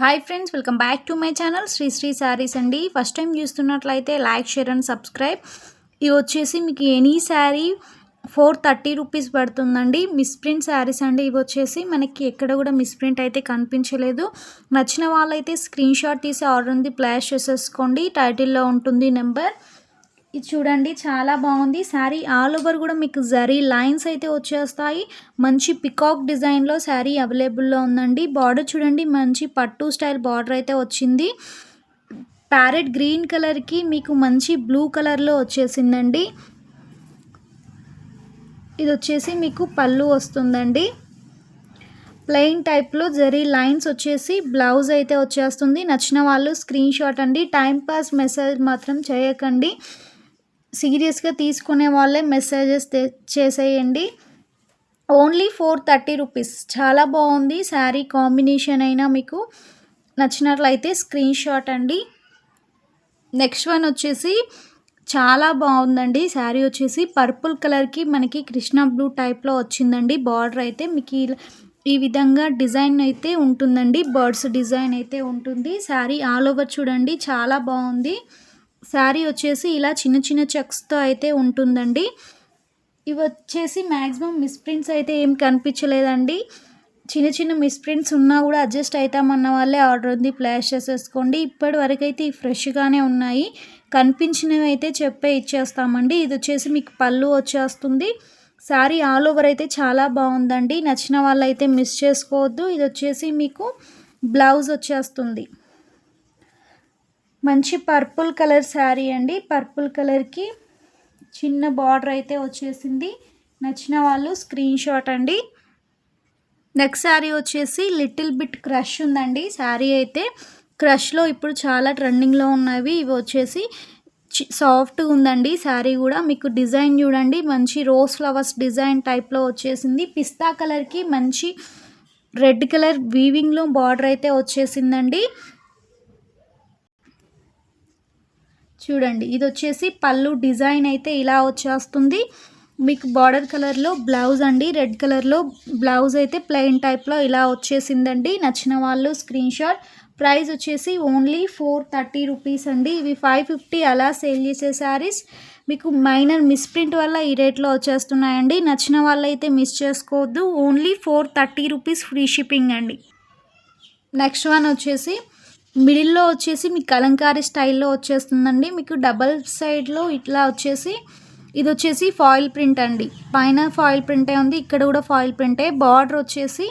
Hi friends welcome back to my channel Sri Sri Sarees అండి first time చూస్తున్నట్లయితే like share and subscribe ఇవి వచ్చేసి మీకు any sari four thirty rupees పడుతుందండి. Misprint saris అండి. ఇవి వచ్చేసి మనకి ఎక్కడ కూడా మిస్ప్రింట్ అయితే కనిపించలేదు. నచ్చిన వాళ్ళైతే స్క్రీన్ షాట్ తీసి ఆర్డర్ ఉంది ప్లాష్ చేసేసుకోండి. టైటిల్లో ఉంటుంది నెంబర్ ఇది చూడండి చాలా బాగుంది. శారీ ఆల్ ఓవర్ కూడా మీకు జరీ లైన్స్ అయితే వచ్చేస్తాయి. మంచి పికాక్ డిజైన్లో శారీ అవైలబుల్లో ఉందండి. బార్డర్ చూడండి మంచి పట్టు స్టైల్ బార్డర్ అయితే వచ్చింది. ప్యారెట్ గ్రీన్ కలర్కి మీకు మంచి బ్లూ కలర్లో వచ్చేసిందండి. ఇది వచ్చేసి మీకు పళ్ళు వస్తుందండి. ప్లెయిన్ టైప్లో జరీ లైన్స్ వచ్చేసి బ్లౌజ్ అయితే వచ్చేస్తుంది. నచ్చిన వాళ్ళు స్క్రీన్ షాట్ అండి. టైంపాస్ మెసేజ్ మాత్రం చేయకండి. సీరియస్గా తీసుకునే వాళ్ళే మెసేజెస్ చేసేయండి. Only four thirty rupees. చాలా బాగుంది శారీ కాంబినేషన్ అయినా మీకు. నచ్చినట్లయితే స్క్రీన్ షాట్ అండి. నెక్స్ట్ వన్ వచ్చేసి చాలా బాగుందండి. శారీ వచ్చేసి పర్పుల్ కలర్కి మనకి కృష్ణ బ్లూ టైప్లో వచ్చిందండి. బార్డర్ అయితే మీకు ఈ విధంగా డిజైన్ అయితే ఉంటుందండి. బర్డ్స్ డిజైన్ అయితే ఉంటుంది. శారీ ఆల్ ఓవర్ చూడండి. చాలా బాగుంది. శారీ వచ్చేసి ఇలా చిన్న చిన్న చెక్స్తో అయితే ఉంటుందండి. ఇవి వచ్చేసి మ్యాక్సిమం మిస్ప్రింట్స్ అయితే ఏం కనిపించలేదండి. చిన్న చిన్న మిస్ప్రింట్స్ ఉన్నా కూడా అడ్జస్ట్ అవుతామన్న వాళ్ళే ఆర్డర్ ఉంది. ప్లేస్ చేసేసుకోండి. ఇప్పటి వరకు అయితే ఫ్రెష్గానే ఉన్నాయి. కనిపించినవి అయితే చెప్పే ఇచ్చేస్తామండి. ఇది వచ్చేసి మీకు పళ్ళు వచ్చేస్తుంది. శారీ ఆల్ ఓవర్ అయితే చాలా బాగుందండి. నచ్చిన వాళ్ళైతే మిస్ చేసుకోవద్దు. ఇది వచ్చేసి మీకు బ్లౌజ్ వచ్చేస్తుంది. మంచి పర్పుల్ కలర్ శారీ అండి. పర్పుల్ కలర్కి చిన్న బార్డర్ అయితే వచ్చేసింది. నచ్చిన వాళ్ళు స్క్రీన్ షాట్ అండి. నెక్స్ట్ శారీ వచ్చేసి లిటిల్ బిట్ క్రష్ ఉందండి. శారీ అయితే క్రష్లో ఇప్పుడు చాలా ట్రెండింగ్లో ఉన్నవి. ఇవి వచ్చేసి సాఫ్ట్గా ఉందండి. శారీ కూడా మీకు డిజైన్ చూడండి. మంచి రోజ్ ఫ్లవర్స్ డిజైన్ టైప్లో వచ్చేసింది. పిస్తా కలర్కి మంచి రెడ్ కలర్ వీవింగ్లో బార్డర్ అయితే వచ్చేసిందండి. చూడండి ఇది వచ్చేసి పళ్ళు డిజైన్ అయితే ఇలా వచ్చేస్తుంది. మీకు బార్డర్ కలర్లో బ్లౌజ్ అండి రెడ్ కలర్లో బ్లౌజ్ అయితే ప్లెయిన్ టైప్లో ఇలా వచ్చేసిందండి. నచ్చిన వాళ్ళు స్క్రీన్ షాట్. ప్రైస్ వచ్చేసి ఓన్లీ ఫోర్ థర్టీ రూపీస్ అండి. ఇవి ఫైవ్ ఫిఫ్టీ అలా సేల్ చేసే శారీస్. మీకు మైనర్ మిస్ప్రింట్ వల్ల ఈ రేట్లో వచ్చేస్తున్నాయండి. నచ్చిన వాళ్ళైతే మిస్ చేసుకోవద్దు. Only four thirty rupees free shipping అండి. నెక్స్ట్ వన్ వచ్చేసి మిడిల్లో వచ్చేసి మీకు కలంకారీ స్టైల్లో వచ్చేస్తుందండి. మీకు డబల్ సైడ్లో ఇట్లా వచ్చేసి ఇది వచ్చేసి ఫాయిల్ ప్రింట్ అండి. పైన ఫాయిల్ ప్రింటే ఉంది ఇక్కడ కూడా ఫాయిల్ ప్రింటే. బార్డర్ వచ్చేసి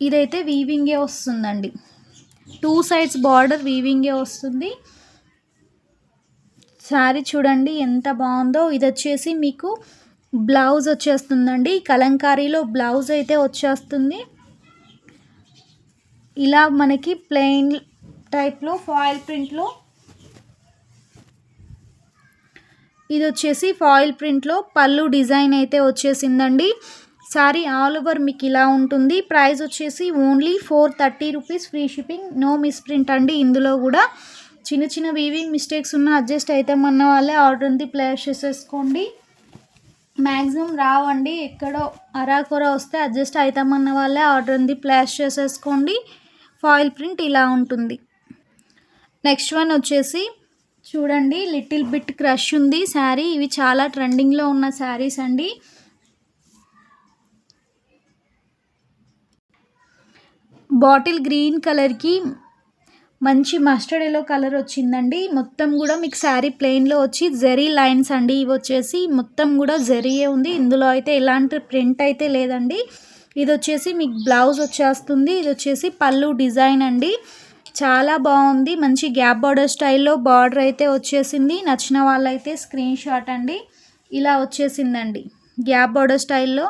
ఇదైతే వీవింగే వస్తుందండి. టూ సైడ్స్ బార్డర్ వీవింగే వస్తుంది. శారీ చూడండి ఎంత బాగుందో. ఇది వచ్చేసి మీకు బ్లౌజ్ వచ్చేస్తుందండి. కలంకారీలో బ్లౌజ్ అయితే వచ్చేస్తుంది. ఇలా మనకి ప్లెయిన్ టైప్లో ఫాయిల్ ప్రింట్లో. ఇది వచ్చేసి ఫాయిల్ ప్రింట్లో పళ్ళు డిజైన్ అయితే వచ్చేసిందండి. సారీ ఆల్ ఓవర్ మీకు ఇలా ఉంటుంది. ప్రైస్ వచ్చేసి only four thirty rupees free shipping. No misprint అండి ఇందులో కూడా. చిన్న చిన్న వీవింగ్ మిస్టేక్స్ ఉన్న అడ్జస్ట్ అవుతామన్న వాళ్ళే ఆర్డర్ ఉంది ప్లేస్ చేసేసుకోండి. మ్యాక్సిమం రావండి. ఎక్కడో అరాకొర వస్తే అడ్జస్ట్ అవుతామన్న వాళ్ళే ఆర్డర్ ఉంది ప్లేస్ చేసేసుకోండి. ఫాయిల్ ప్రింట్ ఇలా ఉంటుంది. నెక్స్ట్ వన్ వచ్చేసి చూడండి లిటిల్ బిట్ క్రష్ ఉంది. శారీ ఇవి చాలా ట్రెండింగ్లో ఉన్న శారీస్ అండి. బాటిల్ గ్రీన్ కలర్కి మంచి మస్టర్డ్ ఎల్లో కలర్ వచ్చిందండి. మొత్తం కూడా మీకు శారీ ప్లెయిన్లో వచ్చి జెరీ లైన్స్ అండి. ఇవి వచ్చేసి మొత్తం కూడా జెరీయే ఉంది. ఇందులో అయితే ఎలాంటి ప్రింట్ అయితే లేదండి. ఇది వచ్చేసి మీకు బ్లౌజ్ వచ్చేస్తుంది. ఇది వచ్చేసి పళ్ళు డిజైన్ అండి. చాలా బాగుంది. మంచి గ్యాప్ బార్డర్ స్టైల్లో బార్డర్ అయితే వచ్చేసింది. నచ్చిన వాళ్ళైతే స్క్రీన్ షాట్ అండి. ఇలా వచ్చేసిందండి. గ్యాప్ బార్డర్ స్టైల్లో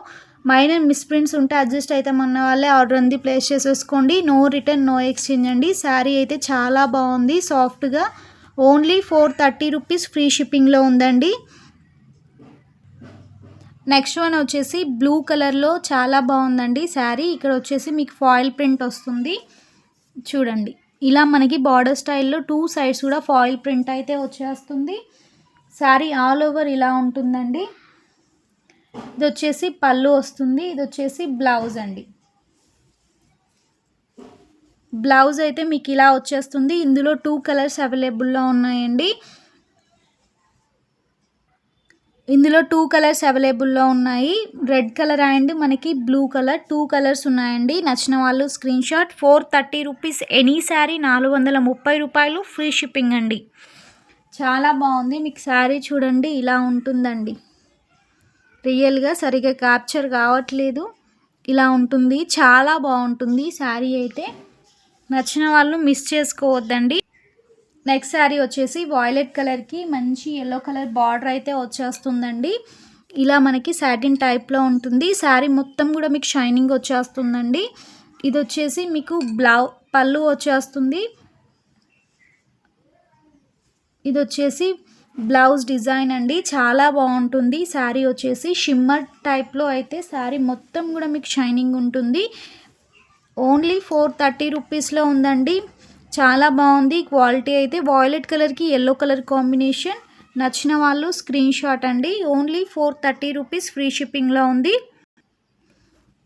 మైనర్ మిస్ప్రింట్స్ ఉంటే అడ్జస్ట్ అవుతామన్న వాళ్ళే ఆర్డర్ ఉంది ప్లేస్ చేసేసుకోండి. నో రిటర్న్ నో ఎక్స్చేంజ్ అండి. శారీ అయితే చాలా బాగుంది. సాఫ్ట్గా only four thirty rupees free షిప్పింగ్లో ఉందండి. నెక్స్ట్ వన్ వచ్చేసి బ్లూ కలర్లో చాలా బాగుందండి శారీ. ఇక్కడ వచ్చేసి మీకు ఫాయిల్ ప్రింట్ వస్తుంది. చూడండి. ఇలా మనకి బార్డర్ స్టైల్లో టూ సైడ్స్ కూడా ఫాయిల్ ప్రింట్ అయితే వచ్చేస్తుంది. శారీ ఆల్ ఓవర్ ఇలా ఉంటుందండి. ఇది వచ్చేసి పళ్ళు వస్తుంది. ఇది వచ్చేసి బ్లౌజ్ అండి. బ్లౌజ్ అయితే మీకు ఇలా వచ్చేస్తుంది. ఇందులో టూ కలర్స్ అవైలబుల్లో ఉన్నాయండి. ఇందులో టూ కలర్స్ అవైలబుల్లో ఉన్నాయి. రెడ్ కలర్ అండ్ మనకి బ్లూ కలర్ టూ కలర్స్ ఉన్నాయండి. నచ్చిన వాళ్ళు screen shot four thirty rupees any sari నాలుగు వందల ముప్పై రూపాయలు ఫ్రీ షిప్పింగ్ అండి. చాలా బాగుంది. మీకు శారీ చూడండి ఇలా ఉంటుందండి. రియల్గా సరిగ్గా క్యాప్చర్ కావట్లేదు. ఇలా ఉంటుంది. చాలా బాగుంటుంది. శారీ అయితే నచ్చిన వాళ్ళు మిస్ చేసుకోవద్దండి. నెక్స్ట్ శారీ వచ్చేసి వాయిలెట్ కలర్కి మంచి ఎల్లో కలర్ బార్డర్ అయితే వచ్చేస్తుందండి. ఇలా మనకి సాటిన్ టైప్లో ఉంటుంది. శారీ మొత్తం కూడా మీకు షైనింగ్ వచ్చేస్తుందండి. ఇది వచ్చేసి మీకు బ్లౌ పళ్ళు వచ్చేస్తుంది. ఇది వచ్చేసి బ్లౌజ్ డిజైన్ అండి. చాలా బాగుంటుంది. శారీ వచ్చేసి షిమ్మర్ టైప్లో అయితే శారీ మొత్తం కూడా మీకు షైనింగ్ ఉంటుంది. ఓన్లీ ఫోర్ థర్టీ రూపీస్లో ఉందండి. చాలా బాగుంది. క్వాలిటీ అయితే వాయిలెట్ కలర్కి ఎల్లో కలర్ కాంబినేషన్ నచ్చిన వాళ్ళు స్క్రీన్ షాట్ అండి. Only four thirty rupees free షిప్పింగ్లో ఉంది.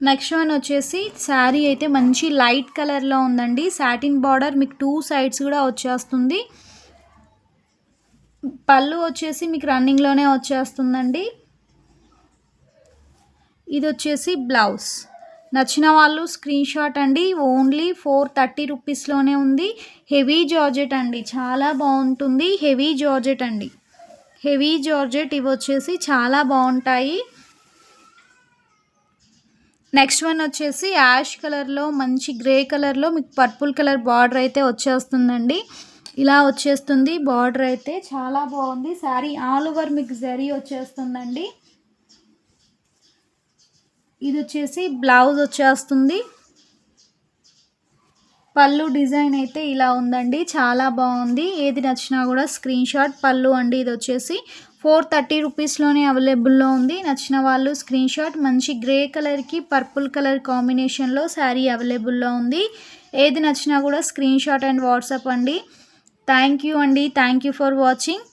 నెక్స్ట్ వన్ వచ్చేసి శారీ అయితే మంచి లైట్ కలర్లో ఉందండి. సాటిన్ బార్డర్ మీకు టూ సైడ్స్ కూడా వచ్చేస్తుంది. పళ్ళు వచ్చేసి మీకు రన్నింగ్లోనే వచ్చేస్తుందండి. ఇది వచ్చేసి బ్లౌజ్ నచ్చిన వాళ్ళు స్క్రీన్ షాట్ అండి. ఓన్లీ ఫోర్ థర్టీ రూపీస్లోనే ఉంది. హెవీ జార్జెట్ అండి. చాలా బాగుంటుంది. హెవీ జార్జెట్ అండి. హెవీ జార్జెట్ ఇవి వచ్చేసి చాలా బాగుంటాయి. నెక్స్ట్ వన్ వచ్చేసి యాష్ కలర్లో మంచి గ్రే కలర్లో మీకు పర్పుల్ కలర్ బార్డర్ అయితే వచ్చేస్తుందండి. ఇలా వచ్చేస్తుంది. బార్డర్ అయితే చాలా బాగుంది. శారీ ఆల్ ఓవర్ మీకు జరీ వచ్చేస్తుందండి. ఇది వచ్చేసి బ్లౌజ్ వచ్చేస్తుంది. పళ్ళు డిజైన్ అయితే ఇలా ఉందండి. చాలా బాగుంది. ఏది నచ్చినా కూడా స్క్రీన్ షాట్ పళ్ళు అండి ఇది వచ్చేసి ఫోర్ థర్టీ రూపీస్లోనే అవైలబుల్లో ఉంది. నచ్చిన వాళ్ళు స్క్రీన్ షాట్ మంచి గ్రే కలర్కి పర్పుల్ కలర్ కాంబినేషన్లో శారీ అవైలబుల్లో ఉంది. ఏది నచ్చినా కూడా స్క్రీన్ షాట్ అండ్ వాట్సాప్ అండి. థ్యాంక్ యూ అండి. Thank you for watching.